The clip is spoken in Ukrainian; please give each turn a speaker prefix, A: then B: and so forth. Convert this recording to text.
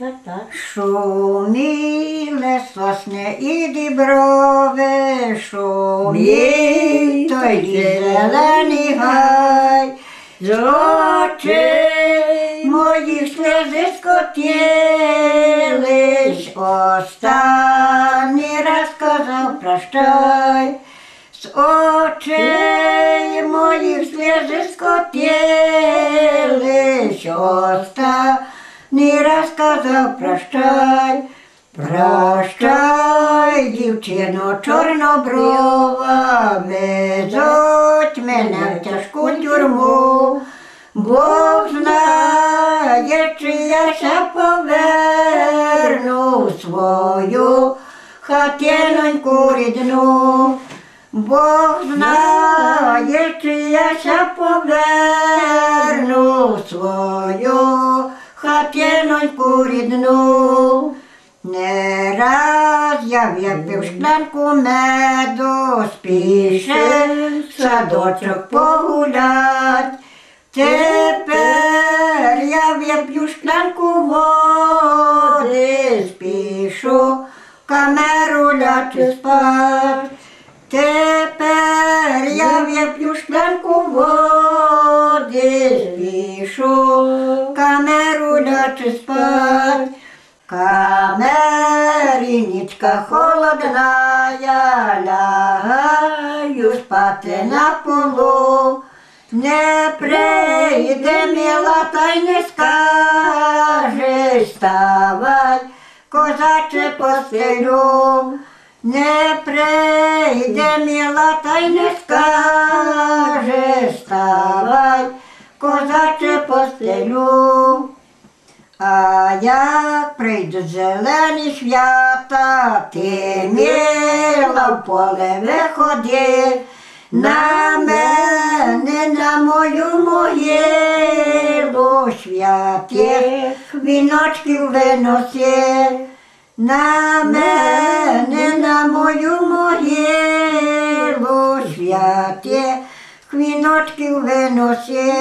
A: Так, так.
B: Шуміле сосне і діброви, шумі той зелений гай, з очей моїх сльози скотились, останній раз сказав прощай. З очей моїх сльози скотились, останній раз сказав прощай. Прощай, дівчино, чорноброва, везуть мене в тяжку тюрму. Бог знає, чи я ще поверну свою хатиноньку рідну. Бог знає, чи я ще поверну хатиноньку рідну. Не раз я випив шклянку меду, спішив в садочок погулять. Тепер я вип'ю шклянку води, спішу камеру лячи спать. Тепер я вип'ю шклянку води, спать. В холодна, я лягаю спати на полу. Не прийде мила, та й не скаже, ставай, козаче постелю. Не прийде мила, та й не скаже, ставай, козаче постелю. А як прийдуть зелені свята, ти мила в поле виходи, на мене, на мою могилу святих віночків виноси. На мене, на мою могилу святих віночків виноси.